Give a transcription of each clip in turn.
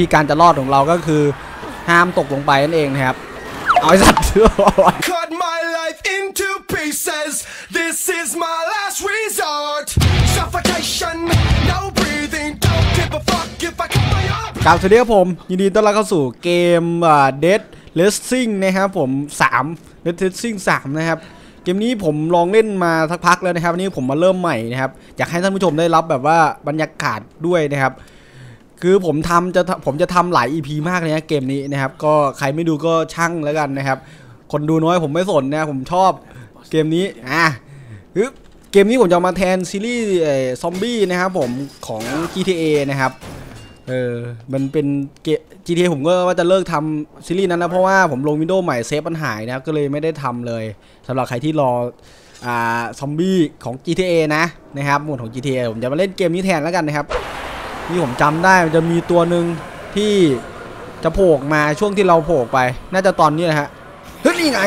ที่การจะรอดของเราก็คือ ห้ามตกลงไปนั่นเองนะครับ เอาไอ้สัตว์ Cut my life into pieces. This is my last resort. Suffocation, no breathing. Don't give a fuck if I cut my arm. กราบสวัสดีครับผม ยินดีต้อนรับเข้าสู่เกมอ่า Dead Racing นะครับผม3 Dead Racing 3นะครับเกมนี้ผมลองเล่นมาสักพักแล้วนะครับวันนี้ผมมาเริ่มใหม่นะครับอยากให้ท่านผู้ชมได้รับแบบว่าบรรยากาศด้วยนะครับ คือผมทำจะผมจะทำหลาย EP มากเลยนะเกมนี้นะครับ ก็ใครไม่ดูก็ช่างแล้วกันนะครับ คนดูน้อยผมไม่สนนะผมชอบเกมนี้อะคือเกมนี้ผมจะมาแทนซีรีส์ซอมบี้นะครับผมของ GTA นะครับเออมันเป็นเก GTA ผมก็ว่าจะเลิกทำซีรีส์นั้นนะเพราะว่าผมลงวินโดีโอใหม่เซฟมันหายนะครับก็เลยไม่ได้ทำเลยสำหรับใครที่รออ่าซอมบี้ของ GTA นะนะครับหมวดของ GTA ผมจะมาเล่นเกมนี้แทนแล้วกันนะครับ นี่ผมจำได้มันจะมีตัวหนึ่งที่จะโผล่มาช่วงที่เราโผล่ไป น่าจะตอนนี้นะฮะเฮ้ยนี่ไง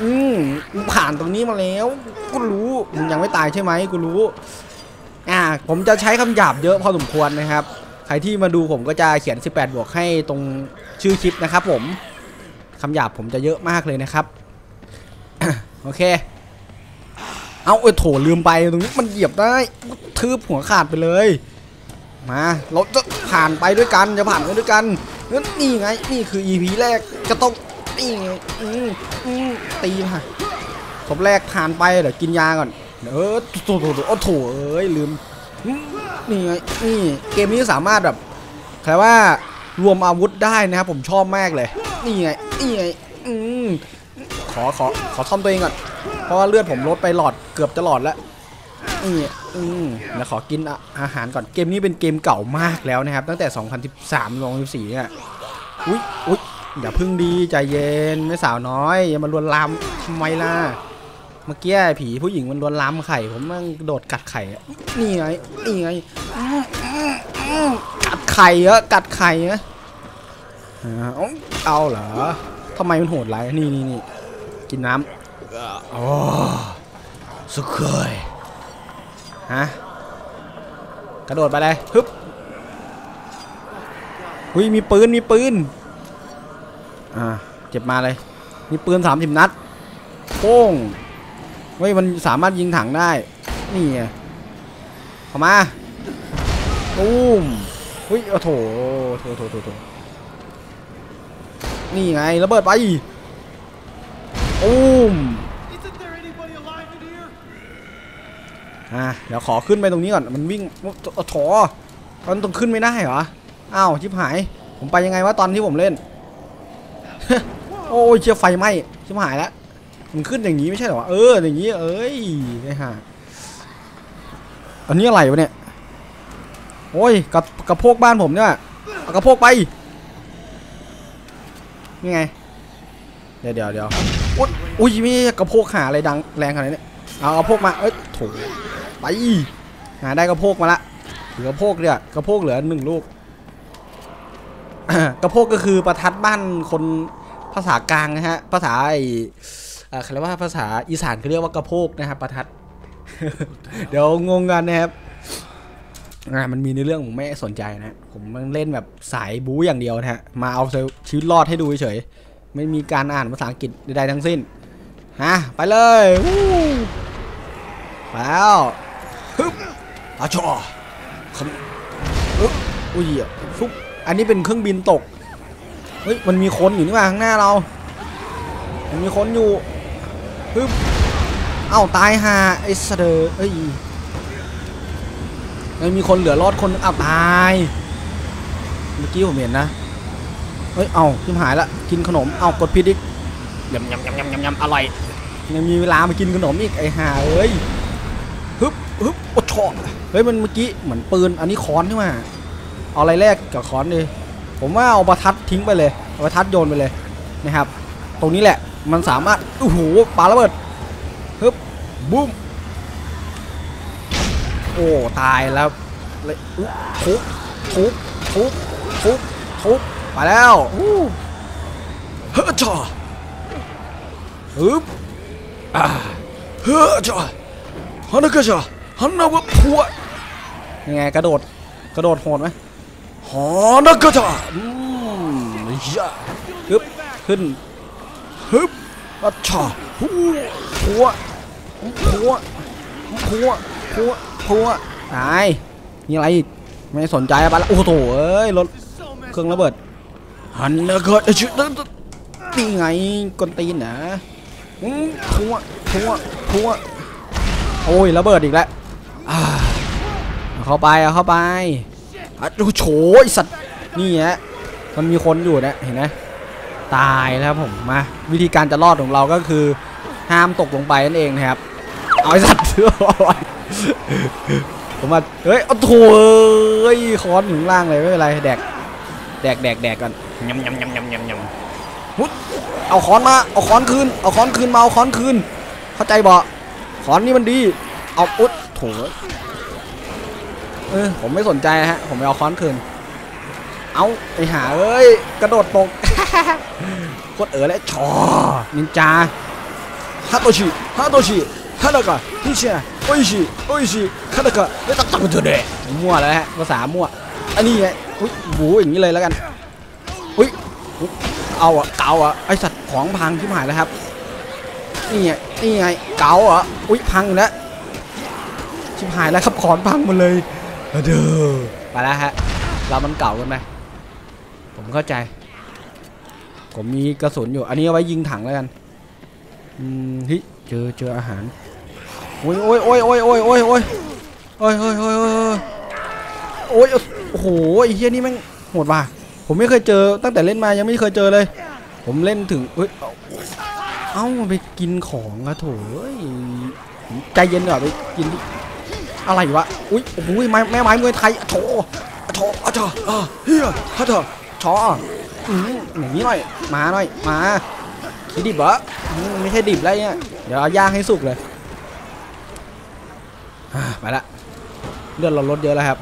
อืมมึงผ่านตรงนี้มาแล้วกูรู้มึงยังไม่ตายใช่ไหมกูรู้ อ่า ผมจะใช้คำหยาบเยอะพอสมควรนะครับ ใครที่มาดูผมก็จะเขียน 18 บวกให้ตรงชื่อคลิปนะครับผมคำหยาบผมจะเยอะมากเลยนะครับ โอเค เอาเออโถลืมไปตรงนี้มันเหยียบได้ ทืบหัวขาดไปเลย มาเราจะผ่านไปด้วยกันจะผ่านไปด้วยกันงั้นนี่ไงนี่คือ EP แรกก็ต้องนี่ไงอืมอืมตีค่ะศพแรกผ่านไปเดี๋ยวกินยาก่อนเออโถโถโถโอ้โถเอ้ยลืมอืมนี่ไงนี่เกมนี้สามารถแบบแค่ว่ารวมอาวุธได้นะครับผมชอบมากเลย นี่ไงนี่ไงอืมขอขอขอซ่อมตัวเองก่อนเพราะว่าเลือดผมลดไปหลอดเกือบจะหลอดแล้วนี่ อืมเดี๋ยวขอกินอาหารก่อนเกมนี้เป็นเกมเก่ามากแล้วนะครับ ตั้งแต่ 2013 2014เนี่ยอุ๊ยอุ๊ยอย่าพึ่งดีใจเย็นไม่สาวน้อยอย่ามาลวนลามทำไมล่ะเมื่อกี้ผีผู้หญิงมันลวนลามไข่ ผมมันโดดกัดไข่อะนี่ไงนี่ไงกัดไข่เหรอะกัดไข่เหรอะเอาเอาเหรอทำไมมันโหดไรายนี่นี่นี่กินน้ำโอ้สุดเคย ฮะกระโดดไปเลยฮึบหุยมีปืนมีปืนอ่าเจ็บมาเลย มีปืนสามสิบนัดโป้งเฮ้ยมันสามารถยิงถังได้ นี่ไงเข้ามาตูมเฮ้ยโอ้โถโถโถโถโถนี่ไงระเบิดไปตูม อะเดี๋ยวขอขึ้นไปตรงนี้ก่อน มันวิ่งโอ้โถมันต้องขึ้นไม่ได้เหรอ อ้าวชิบหาย ผมไปยังไงวะตอนที่ผมเล่น โอ้ยเชียไฟไหม้ชิบหายแล้วมันขึ้นอย่างนี้ไม่ใช่เหรอ เออ อย่างนี้ เอ้ยไอ้ห่าอันนี้อะไรวะเนี่ย โอ้ยกระกระโพกบ้านผมเนี่ยกระโพกไป นี่ไง เดี๋ยวเดี๋ยวเดี๋ยวอุ๊ยอุ้ยม่กระโพกหาอะไรดังแรงขนาดนี้เอากระโพกมา เอ้ยโถ ไปหาได้กระโพกมาละเหลือกระโพกเนี่ยกระโพกเหลือหนึ่งลูกกระโพกก็คือประทัดบ้านคนภาษากลางนะฮะ ภาษาไอเอ่อเขาเรียกว่าภาษาอีสานเขาเรียกว่ากระโพกนะครับประทัด เดี๋ยวงงกันนะครับมันมีในเรื่องผมไม่สนใจนะ ผมมันเล่นแบบสายบู๊อย่างเดียวนะฮะ มาเอาชีวิตรอดให้ดูเฉยๆ ไม่มีการอ่านภาษาอังกฤษใดๆทั้งสิ้น ฮะ ไปเลยไปแล้ว ฮึบอาชอคำอุ๊ยอุ้ยอะฟุบอันนี้เป็นเครื่องบินตก เฮ้ย มันมีคนอยู่นี่มาข้างหน้าเรา มันมีคนอยู่ฮึบเอ้าตายห่าไอ้เสดอเอ้ยมันมีคนเหลือรอดคนนึงอ้าวตาย เมื่อกี้ผมเห็นนะ เฮ้ย เอ้าชิมหายละ กินขนม เอ้ากดผิดอีกยำยำยำยำยำยำอร่อย ยังมีเวลามากินขนมอีกไอ้ห่าเอ้ย ฮึบฮึบโอ้ชอเฮ้ยมันเมื่อกี้เหมือนปืนอันนี้ค้อนใช่ไหมเอาอะไรแรกกับค้อนดิผมว่าเอาประทัดทิ้งไปเลยเอาประทัดโยนไปเลยนะครับ ตรงนี้แหละมันสามารถโอ้โหปาระเบิดฮึบบุ้มโอ้ตายแล้วเลยทุบทุบทุบทุบทุบไปแล้วอู้เฮ้ยจ่อฮึบอ่าเฮ้อจ้ะฮันนักจ้ะ ฮันนักพัวยังไงกระโดดกระโดดโหดไหมโหหอนักกระจาอืมยะฮึบขึ้นฮึบอัชชาหัวหัวหัวหัวหัวหัวตายมีอะไรอีกไม่สนใจอะไปละโอ้โหเอ้ยรถเครื่องระเบิดหันนะเกิดไอ้ชิตึ๊ดนี่ไงกวนตีนนะอืมหัวหัวหัวโอ้ยระเบิดอีกแล้วอ่า เอาเข้าไปเอาเข้าไปอะดูโฉไอสัตว์นี่ฮะมันมีคนอยู่นะเห็นไหมตายแล้วครับผมมาวิธีการจะรอดของเราก็คือห้ามตกลงไปนั่นเองนะครับเอาไอสัตว์ผมว่าเฮ้ยเอาโถเอ้ยค้อนอยู่ข้างล่างเลยไม่เป็นไรแดกแดกแดกแดกก่อนยำยำยำยำยำยำหุดเอาค้อนมาเอาค้อนคืนเอาค้อนคืนมาเอาค้อนคืน เข้าใจบ่ค้อนนี่มันดีเอาอุ๊ด โถเออผมไม่สนใจฮะ ผมไปเอาค้อนคืน เอาไอหาเอ้ย กระโดดตกโคตรเออแล้วชอนินจาฮาโตชิฮาโตชิฮาดากะนี่เชียโอ้ยชิโอ้ยชิฮาดากะไม่ตักตักมันเถอะเด็มั่วแล้วฮะภาษามั่วอันนี้ไงอุ้ยบูอย่างนี้เลยแล้วกันอุ้ยเอาอะเกาอะไอสัตว์ของพังที่หายแล้วครับนี่ไงนี่ไงเกาเหรออุ้ยพังแล้ว ชิบหายแล้วครับขอนพังหมดเลยเด้อไปแล้วฮะ เรามันเก่ากันไหมผมเข้าใจ ผมมีกระสุนอยู่ อันนี้เอาไว้ยิงถังแล้วกัน อืมเฮ้เจอเจออาหาร โอ้ยโอ้ยโอ้ยโอ้ยโอ้ยโอ้ยโอ้ยโอ้ยโอ้ยโอ้ยโอ้ยโอ้ยโอ้โหไอ้เฮียนี่แม่งโหดว่ะ ผมไม่เคยเจอตั้งแต่เล่นมายังไม่เคยเจอเลย ผมเล่นถึงเฮ้ยเอ้าไปกินของอะโถเอ้ยใจเย็นก่อนไปกินดิ อะไรวะ อุ้ยโอ้โหไม้แม่ไม้มวยไทยโถโถอะโถอะเฮียฮะเถอะชออืมอย่างนี้หน่อย มาหน่อย มาขี้ดิบเหรอไม่ใช่ดิบแล้วเนี่ย เดี๋ยวเอาย่างให้สุกเลยไปละ เลือดเราลดเยอะแล้วครับ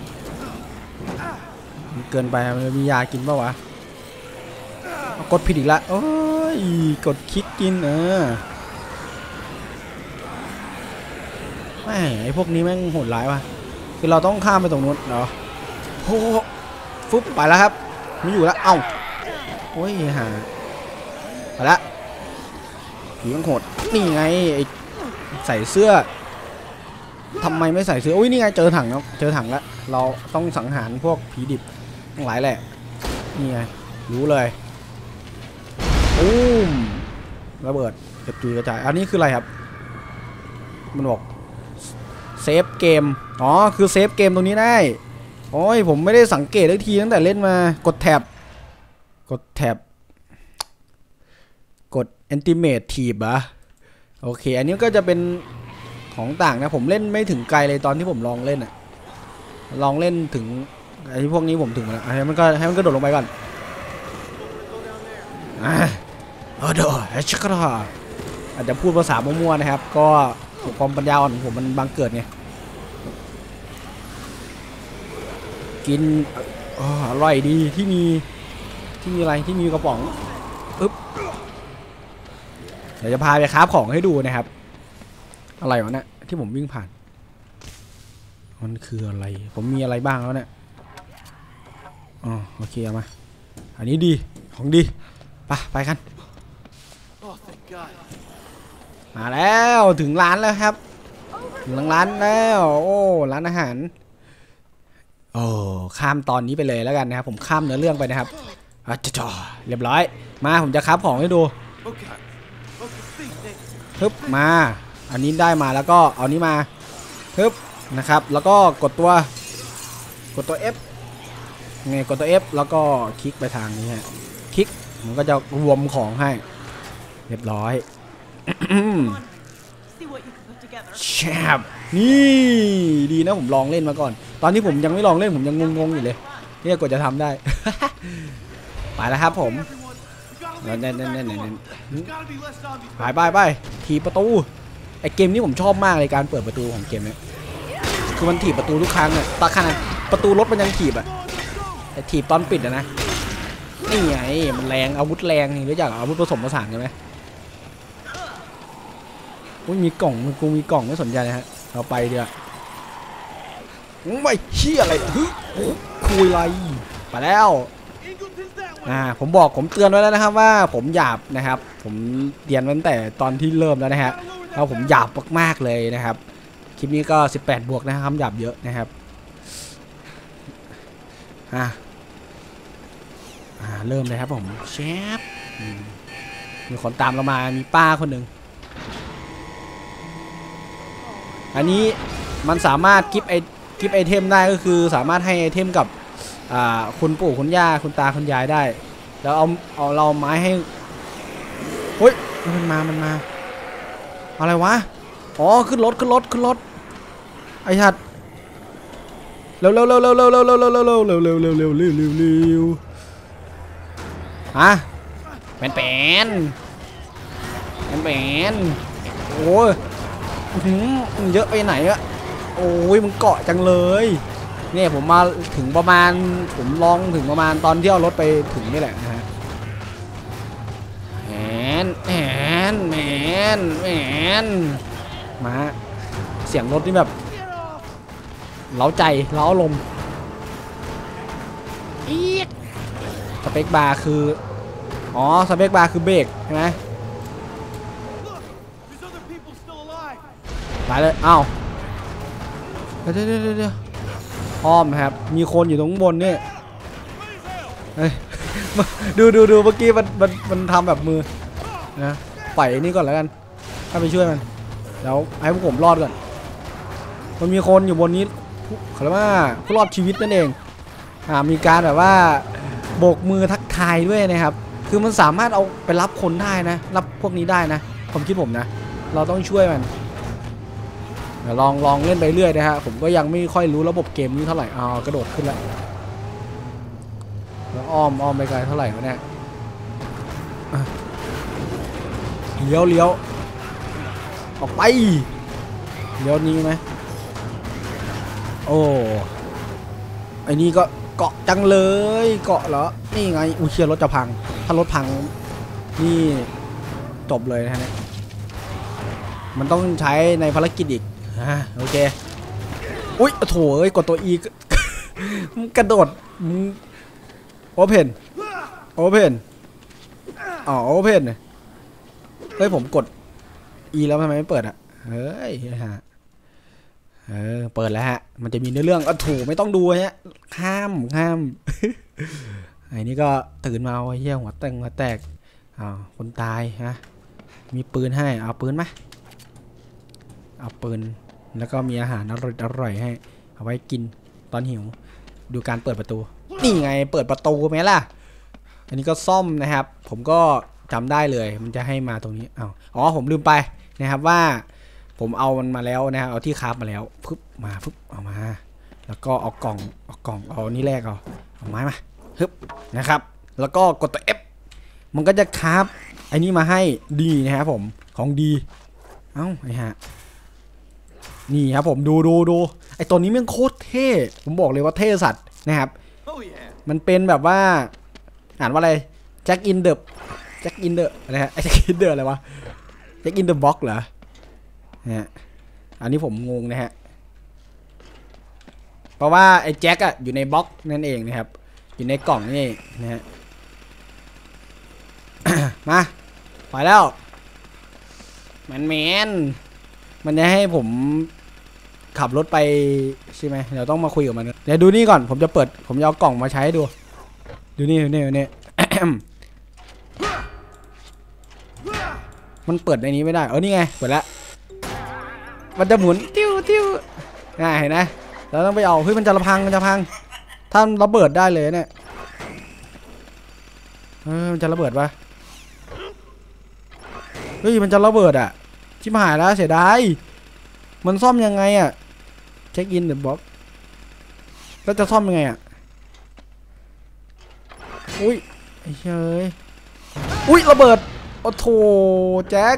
เกินไปมันมียากินปะวะ กดผิดอีกล้วโอ้ย กดคลิกกินเออแม่ไอพวกนี้แม่งโหดร้ายว่ะคือเราต้องข้ามไปตรงนู้นเหรอโอ้โหฟุบไปแล้วครับไม่อยู่แล้วเอ้าโอ้ยหาไปละผีมันโหดนี่ไงไอใส่เสื้อทำไมไม่ใส่เสื้ออุ้ยนี่ไงเจอถังแล้วเจอถังแล้วเราต้องสังหารพวกผีดิบทั้งหลายแหละนี่ไงรู้เลยตูมระเบิดกระจุยกระจายอันนี้คืออะไรครับมันบอก เซฟเกม อ๋อ คือเซฟเกมตรงนี้ได้ โอ้ย ผมไม่ได้สังเกตเลยทีตั้งแต่เล่นมา กดแท็บ กดแท็บ กด Ultimate ทีบอะโอเค อันนี้ก็จะเป็นของต่างนะ ผมเล่นไม่ถึงไกลเลยตอนที่ผมลองเล่นอะลองเล่นถึงไอ้พวกนี้ผมถึงแล้วให้มันก็ให้มันก็โดดลงไปก่อนอะเออเด้อไอ้ชิคราอาจจะพูดภาษามั่วๆนะครับ ก็ ความปัญญาอ่อนของผมมันบังเกิดไง กินออร่อยดีที่มีที่มีอะไรที่มีกระป๋องปึ๊บเดี๋ยวจะพาไปค้าบของให้ดูนะครับ อะไรวะเนี่ยที่ผมวิ่งผ่าน มันคืออะไร ผมมีอะไรบ้างแล้วเนี่ยอ๋อโอเคเอามา อันนี้ดีของดี ไปไปกัน มาแล้วถึงร้านแล้วครับ ถึงร้านแล้ว โอ้ร้านอาหารโอ้ข้ามตอนนี้ไปเลยแล้วกันนะครับ ผมข้ามเนื้อเรื่องไปนะครับอะจ่อเรียบร้อย มาผมจะคับของให้ดูฮึบมา อันนี้ได้มาแล้วก็เอานี้มาฮึบนะครับ แล้วก็กดตัว กดตัว F ไงกดตัว F แล้วก็คลิกไปทางนี้ฮะคลิกมันก็จะรวมของให้ เรียบร้อย แชบนี่ดีนะผมลองเล่นมาก่อน ตอนที่ผมยังไม่ลองเล่นผมยังงงๆอยู่เลยเนี่ยกว่าจะทำได้ ไปแล้วครับผมเน่นเน่นเน่นนั่นไปไปไปถีบประตูไอเกมนี้ผมชอบมากเลยการเปิดประตูของเกมเนี้ยคือมันถีบประตูทุกครั้งอะตาขนาดประตูรถมันยังถีบอะแต่ถีบตอนปิดอะนะนี่ไงมันแรงอาวุธแรงนี่รู้จักอาวุธผสมผสานใช่ไหม อุ้ยมีกล่องมันกูมีกล่องไม่สนใจเลยฮะเราไปเดี๋ยวไม่เฮียอะไรฮึคุยอะไรไปแล้วอ่าผมบอกผมเตือนไว้แล้วนะครับว่าผมหยาบนะครับ ผมเรียนตั้งแต่ตอนที่เริ่มแล้วนะฮะแล้วผมหยาบมากๆเลยนะครับคลิปนี้ก็ 18 บวกนะครับคำหยาบเยอะนะครับอ่าอ่าเริ่มเลยครับผมเชฟมีคนตามเรามามีป้าคนหนึ่ง อันนี้มันสามารถกิฟไอกิฟไอเทมได้ก็คือสามารถให้ไอเทมกับคุณปู่คุณย่าคุณตาคุณยายได้ แล้วเอาเอาเราไม้ให้เฮ้ยมันมา มันมา อะไรวะ อ๋อ ขึ้นรถ ขึ้นรถ ขึ้นรถ ไอ้ชัดเร็วเร็วเร็วเร็วเร็วเร็วเร็วเร็วเร็วเร็วเร็วเร็วเร็วเร็วเร็วเร็วเร็วฮะแปนแปนแปนแปนโอ้ย อืมึงเยอะไปไหนอะโอ้ยมึงเกาะจังเลย เนี่ยผมมาถึงประมาณผมลองถึงประมาณตอนที่เอารถไปถึงนี่แหละนะฮะแหมแหมแหมแหมมาเสียงรถนี่แบบเล้าใจเล้าอารมอีกสเปคบาร์คือ อ๋อ สเปคบาร์คือเบรกใช่ไหม ไปเลยเอ้าเดี๋ยวเดี๋ยวเดี๋ยวเดี๋ยวอ้อมครับ มีคนอยู่ตรงบนนี่เฮ้ยดูดูดูเมื่อกี้มันมันมันทำแบบมือนะปล่อยไอ้นี่ก่อนแล้วกัน ถ้าไปช่วยมันเดี๋ยวให้พวกผมรอดก่อน มันมีคนอยู่บนนี้เขาเรียกว่าผู้รอดชีวิตนั่นเองอ่ามีการแบบว่าโบกมือทักทายด้วยนะครับ คือมันสามารถเอาไปรับคนได้นะ รับพวกนี้ได้นะความคิดผมนะ เราต้องช่วยมัน ลองลองเล่นไปเรื่อยนะฮะผมก็ยังไม่ค่อยรู้ระบบเกมนี้เท่าไหร่อ๋อกระโดดขึ้นแล้วแล้วอ้อมอ้อมไปไกลเท่าไหร่วะเนี่ยเลี้ยวเลี้ยวออกไปเลี้ยวนี้ไหมโอ้ไอ้นี่ก็เกาะจังเลยเกาะเหรอนี่ไงอูเชียรถจะพัง ถ้ารถพังนี่จบเลยนะฮะเนี่ยมันต้องใช้ในภารกิจอีก อ่าโอเคอุ้ยโถเอ้ยกดตัว E มึงกระโดดโอเพนโอเพนอ๋อโอเพนเฮ้ยผมกด E แล้วทำไมไม่เปิดอะเฮ้ยฮะเออเปิดแล้วฮะ มันจะมีเนื้อเรื่องอะถูไม่ต้องดูฮะข้ามข้ามไอ้นี่ก็ตื่นมาโอ้ยเหี้ยหัวแตกหัวแตกอ้าวคนตายฮะมีปืนให้เอาปืนไหมเอาปืน แล้วก็มีอาหารอร่อยอร่อยให้ เอาไว้กินตอนหิว ดูการเปิดประตู นี่ไงเปิดประตูไหมล่ะ อันนี้ก็ซ่อมนะครับ ผมก็จำได้เลย มันจะให้มาตรงนี้อ้าวอ๋อผมลืมไปนะครับว่า ผมเอามันมาแล้วนะครับเอาที่คาฟมาแล้วปึ๊บมาปึ๊บเอามา แล้วก็เอากล่องเอากล่องเอานี่แรกเอาเอาไม้มาฮึบนะครับ แล้วก็กดตัว F มันก็จะคาฟไอ้นี่มาให้ดีนะครับผมของดี เอ้าไอ้ฮะ นี่ครับผมดูดูดูไอ้ตัวนี้แมันโคตรเท่ ผมบอกเลยว่าเท่สัตว์นะครับ มันเป็นแบบว่า อ่านว่าอะไรแจ็คอินเดอะแจ็คอินเดอะอะไรฮะแจ็คอินเดอะอะไรวะแจ็คอินเดอะบ็อกเหรอนะฮะอันนี้ผมงงนะฮะเพราะว่าไอ้แจ็คอะอยู่ในบล็อกนั่นเองนะครับ อยู่ในกล่องนี่เองนะฮะมาไปแล้วแมนแมนมันจะให้ผม ขับรถไปใช่ไหมเดี๋ยวต้องมาคุยกับมันเดี๋ยวดูนี่ก่อนผมจะเปิด ผมจะเอากล่องมาใช้ดู ดูนี่ดูนี่ดูนี่มันเปิดในนี้ไม่ได้ เออนี่ไงเปิดแล้วมันจะหมุนติ้วติ้วน่าเห็นไหมเราต้องไปเอาเฮ้ยมันจะระพังมันจะพัง ถ้าระเบิดได้เลยเนี่ยเออมันจะระเบิดปะเฮ้ยมันจะระเบิดอะชิบหายแล้วเสียดายมันซ่อมยังไงอะเช็คอินเดอะบ็อกแล้วจะซ่อมยังไงอะ อุ้ยไอ้ยอุ้ยระเบิด โอ้โถแจ็ค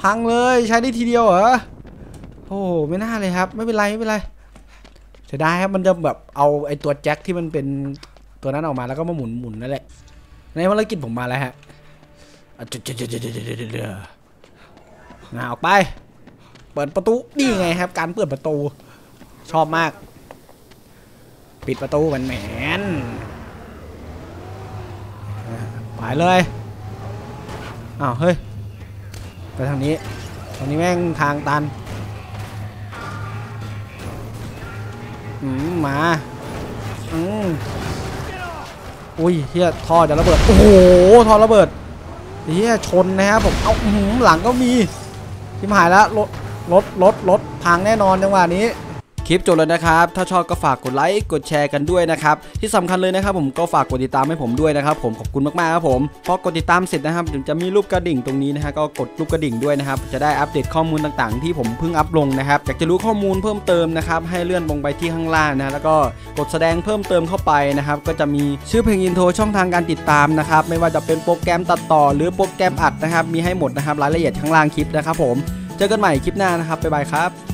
พังเลยใช้ได้ทีเดียวเหรอ โอ้โห ไม่น่าเลยครับ ไม่เป็นไร ไม่เป็นไรเสียดายครับ มันจะแบบเอาไอตัวแจ็คที่มันเป็นตัวนั้นออกมาแล้วก็มาหมุนหมุนนั่นแหละ ในภารกิจผมมาแล้วฮะอะเดี๋ยวเดี๋ยวเดี๋ยวเดี๋ยวเดี๋ยวเดี๋ยวงาออกไป เปิดประตู นี่ไงครับ การเปิดประตู ชอบมาก ปิดประตูมันแหมนไปเลยอ้าวเฮ้ยไปทางนี้ทางนี้แม่งทางตันอืมมาอืมอุ้ยเฮียท่อจะระเบิดโอ้โหท่อระเบิดเฮียชนนะครับผมเอาอื้อหือหลังก็มีทิมหายแล้วรถรถรถรถพังแน่นอนจังหวะนี้ คลิปจบแล้วนะครับ ถ้าชอบก็ฝากกดไลค์กดแชร์กันด้วยนะครับ ที่สำคัญเลยนะครับผมก็ฝากกดติดตามให้ผมด้วยนะครับ ผมขอบคุณมากๆครับผมพอกดติดตามเสร็จนะครับถึงจะมีรูปกระดิ่งตรงนี้นะฮะก็กดรูปกระดิ่งด้วยนะครับ จะได้อัปเดตข้อมูลต่างๆ ที่ผมเพิ่งอัปลงนะครับอยากจะรู้ข้อมูลเพิ่มเติมนะครับให้เลื่อนลงไปที่ข้างล่างนะแล้วก็กดแสดงเพิ่มเติมเข้าไปนะครับก็จะมีชื่อเพลงอินโทรช่องทางการติดตามนะครับไม่ว่าจะเป็นโปรแกรมตัดต่อ หรือโปรแกรมอัดนะครับมีให้หมดนะครับรายละเอียดข้างล่างคลิปนะครับผมเจอกันใหม่คลิปหน้านะครับบ๊ายบายครับ